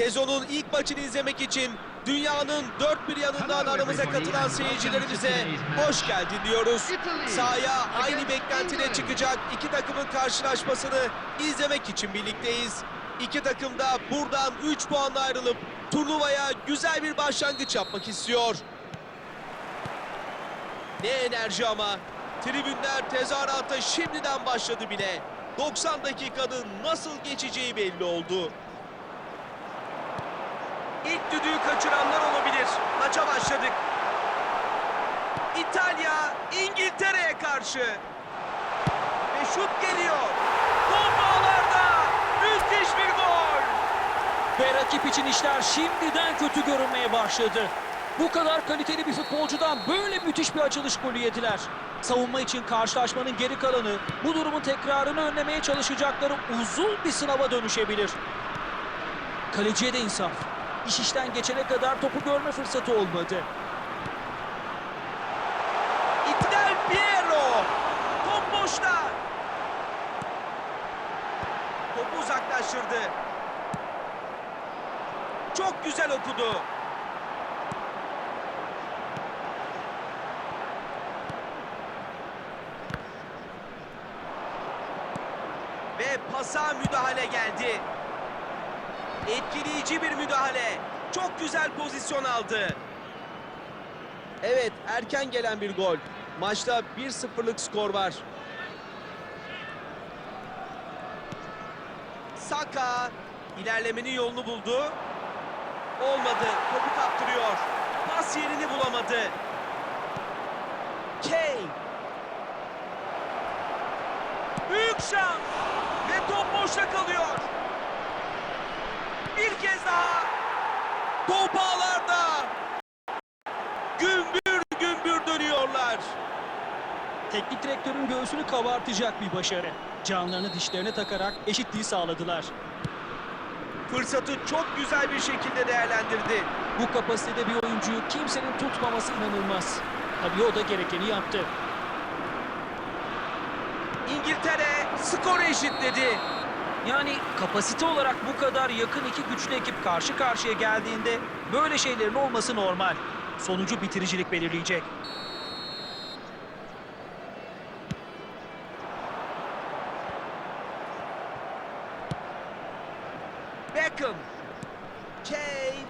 lig maçını izlemek için dünyanın dört bir yanından aramıza katılan seyircilerimize hoş geldin diyoruz. Sahaya aynı beklentiyle çıkacak iki takımın karşılaşmasını izlemek için birlikteyiz. İki takım da buradan 3 puanla ayrılıp turnuvaya güzel bir başlangıç yapmak istiyor. Ne enerji ama. Tribünler tezahürata şimdiden başladı bile. 90 dakikanın nasıl geçeceği belli oldu. İlk düdüğü kaçıranlar olabilir. Maça başladık. İtalya İngiltere'ye karşı. Ve şut geliyor. Top ağlarda. Müthiş bir gol. Ve rakip için işler şimdiden kötü görünmeye başladı. Bu kadar kaliteli bir futbolcudan böyle müthiş bir açılış golü yediler. Savunma için karşılaşmanın geri kalanı bu durumun tekrarını önlemeye çalışacakları uzun bir sınava dönüşebilir. Kaleciye de insaf. İş işten geçene kadar topu görme fırsatı olmadı. Del Piero. Top boşta. Topu uzaklaştırdı. Çok güzel okudu. Ve pasa müdahale geldi. Etkileyici bir müdahale. Çok güzel pozisyon aldı. Evet, erken gelen bir gol. Maçta 1-0'lık skor var. Saka ilerlemenin yolunu buldu. Olmadı. Topu kaptırıyor. Pas yerini bulamadı. Kane. Büyük şans. Ve top boşta kalıyor. Bir kez daha. Top ağlarda. Gümbür gümbür dönüyorlar. Teknik direktörün göğsünü kabartacak bir başarı. Canlarını dişlerine takarak eşitliği sağladılar. Fırsatı çok güzel bir şekilde değerlendirdi. Bu kapasitede bir oyuncuyu kimsenin tutmaması inanılmaz. Tabii o da gerekeni yaptı. İngiltere skoru eşitledi. Yani kapasite olarak bu kadar yakın iki güçlü ekip karşı karşıya geldiğinde böyle şeylerin olması normal. Sonucu bitiricilik belirleyecek. Beckham. Kane.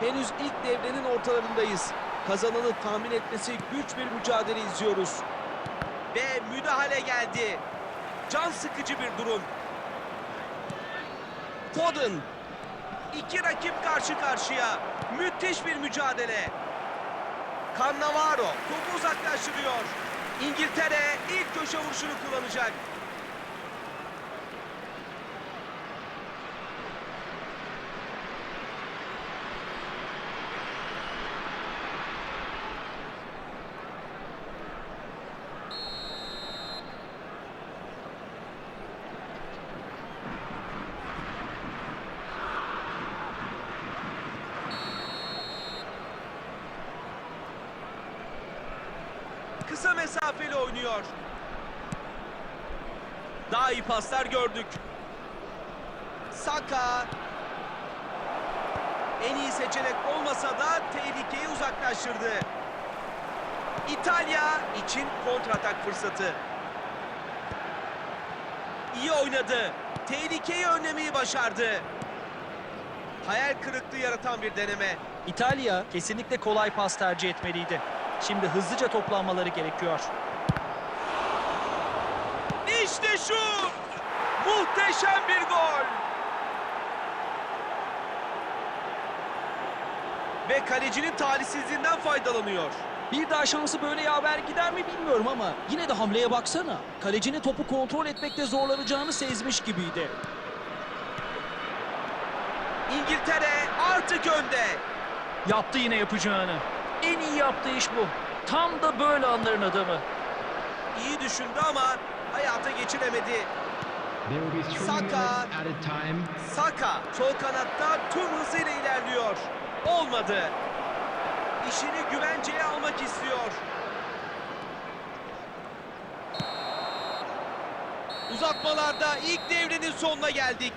Henüz ilk devrenin ortalarındayız. Kazananı tahmin etmesi güç bir mücadele izliyoruz. Ve müdahale geldi. Can sıkıcı bir durum. Foden. İki rakip karşı karşıya. Müthiş bir mücadele. Cannavaro topu uzaklaştırıyor. İngiltere ilk köşe vuruşunu kullanacak. Kısa mesafeli oynuyor. Daha iyi paslar gördük. Saka. En iyi seçenek olmasa da tehlikeyi uzaklaştırdı. İtalya için kontratak fırsatı. İyi oynadı. Tehlikeyi önlemeyi başardı. Hayal kırıklığı yaratan bir deneme. İtalya kesinlikle kolay pas tercih etmeliydi. Şimdi hızlıca toplanmaları gerekiyor. İşte şut! Muhteşem bir gol! Ve kalecinin talihsizliğinden faydalanıyor. Bir daha şansı böyle yaver gider mi bilmiyorum ama yine de hamleye baksana. Kalecinin topu kontrol etmekte zorlanacağını sezmiş gibiydi. İngiltere artık önde. Yaptı yine yapacağını. En iyi yaptığı iş bu. Tam da böyle anların adamı. İyi düşündü ama hayata geçiremedi. Saka. Saka sol kanatta tüm hızıyla ilerliyor. Olmadı. İşini güvenceye almak istiyor. Uzatmalarda ilk devrenin sonuna geldik.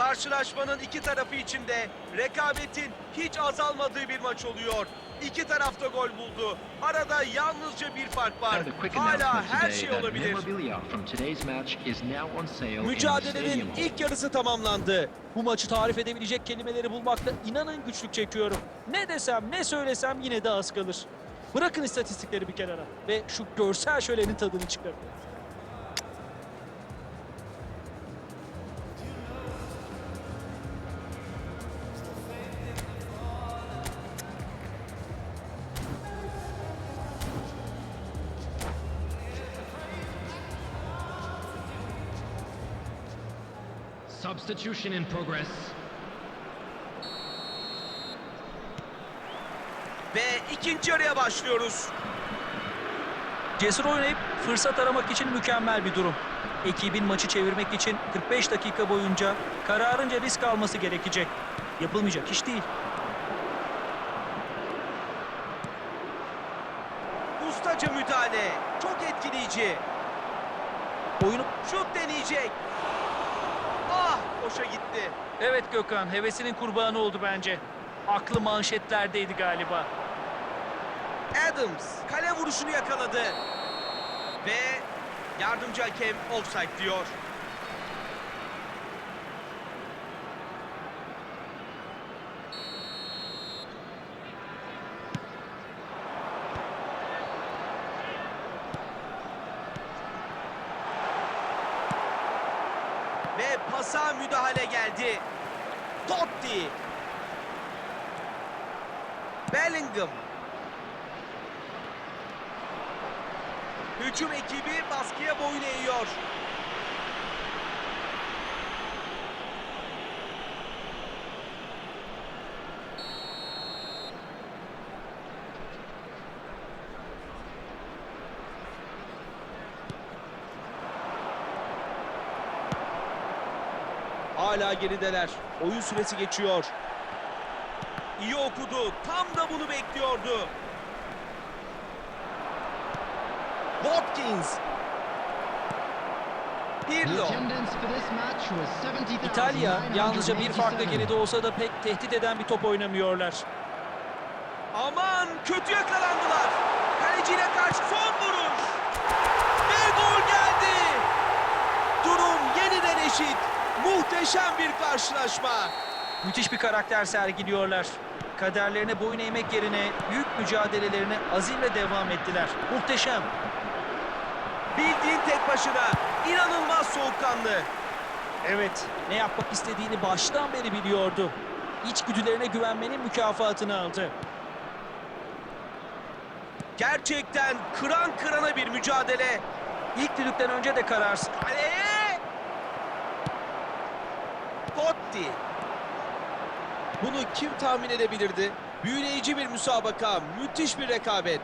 Karşılaşmanın iki tarafı için de rekabetin hiç azalmadığı bir maç oluyor. İki tarafta gol buldu. Arada yalnızca bir fark var. Hala her şey olabilir. Mücadelenin ilk yarısı tamamlandı. Bu maçı tarif edebilecek kelimeleri bulmakta inanın güçlük çekiyorum. Ne desem ne söylesem yine de az kalır. Bırakın istatistikleri bir kenara ve şu görsel şölenin tadını çıkarın. Substitution in progress. Ve ikinci yarıya başlıyoruz. Cesur oynayıp fırsat aramak için mükemmel bir durum. Ekibin maçı çevirmek için 45 dakika boyunca kararınca risk alması gerekecek. Yapılmayacak iş değil. Ustaca müdahale. Çok etkileyici. Oyunu Şut deneyecek. Boşa gitti. Evet Gökhan, hevesinin kurbanı oldu bence. Aklı manşetlerdeydi galiba. Adams kale vuruşunu yakaladı. Ve yardımcı hakem offside diyor. Pasa müdahale geldi. Totti. Bellingham. Hücum ekibi baskıya boyun eğiyor. Hala gerideler. Oyun süresi geçiyor. İyi okudu. Tam da bunu bekliyordu. Watkins. Pirlo. attendance for this match was 70,987. İtalya yalnızca bir farkla geride olsa da pek tehdit eden bir top oynamıyorlar. Aman kötü yakalandılar. Kaleciyle karşı son vuruş. Ve gol geldi. Durum yeniden eşit. Muhteşem bir karşılaşma. Müthiş bir karakter sergiliyorlar. Kaderlerine boyun eğmek yerine büyük mücadelelerine azimle devam ettiler. Muhteşem. Bildiğin tek başına inanılmaz soğukkanlı. Evet, ne yapmak istediğini baştan beri biliyordu. İçgüdülerine güvenmenin mükafatını aldı. Gerçekten kıran kırana bir mücadele. İlk düdükten önce de kararsız. Kaleye! Totti. Bunu kim tahmin edebilirdi? Büyüleyici bir müsabaka, müthiş bir rekabet.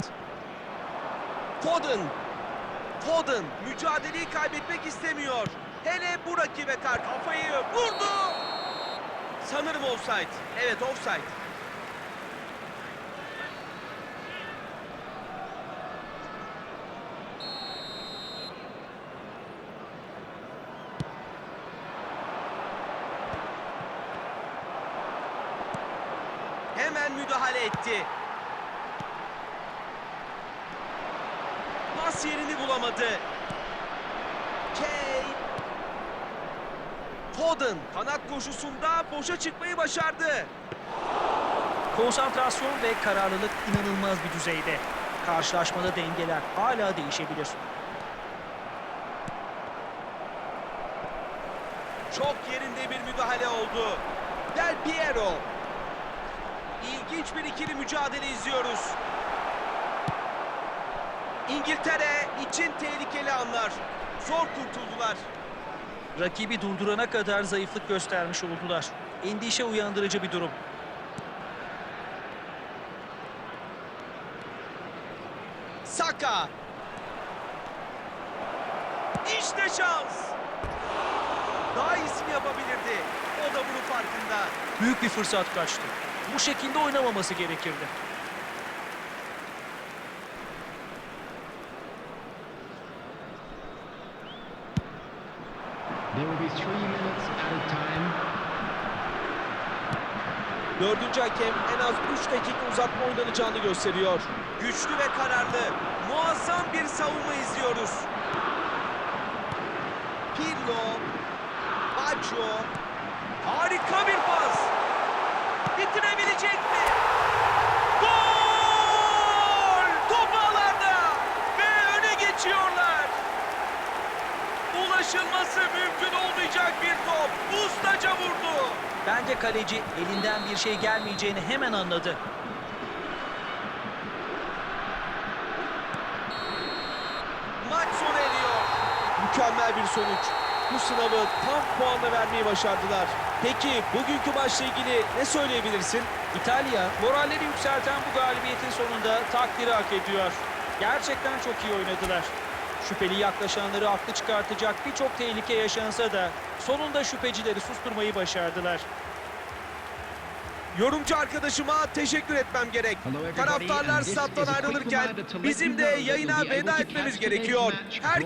Foden. Foden mücadeleyi kaybetmek istemiyor. Hele bu rakibe kar kafayı vurdu. Sanırım offside. Evet offside. Hemen müdahale etti. Pas yerini bulamadı. Kane. Foden kanat koşusunda boşa çıkmayı başardı. Konsantrasyon ve kararlılık inanılmaz bir düzeyde. Karşılaşmada dengeler hala değişebilir. Çok yerinde bir müdahale oldu. Del Piero. İlginç bir ikili mücadele izliyoruz. İngiltere için tehlikeli anlar. Zor kurtuldular. Rakibi durdurana kadar zayıflık göstermiş oldular. Endişe uyandırıcı bir durum. Saka. İşte şans. Daha iyisini yapabilirdi. O da bunun farkında. Büyük bir fırsat kaçtı. Bu şekilde oynamaması gerekirdi. There will be three minutes added time Dördüncü hakem en az 3 dakika uzatma oynanacağını gösteriyor. Güçlü ve kararlı, muazzam bir savunma izliyoruz. Pirlo, Baggio, harika bir pas. Bitirebilecek mi? Gol! Top ağlarda ve öne geçiyorlar. Ulaşılması mümkün olmayacak bir top. Ustaca vurdu. Bence kaleci elinden bir şey gelmeyeceğini hemen anladı. Maç sona eriyor. Mükemmel bir sonuç. Bu sınavı tam puanla vermeyi başardılar. Peki bugünkü maçla ilgili ne söyleyebilirsin? İtalya moralleri yükselten bu galibiyetin sonunda takdiri hak ediyor. Gerçekten çok iyi oynadılar. Şüpheli yaklaşanları haklı çıkartacak birçok tehlike yaşansa da sonunda şüphecileri susturmayı başardılar. Yorumcu arkadaşıma teşekkür etmem gerek. Taraftarlar stat'tan ayrılırken bizim de yayına veda etmemiz gerekiyor. match Herkese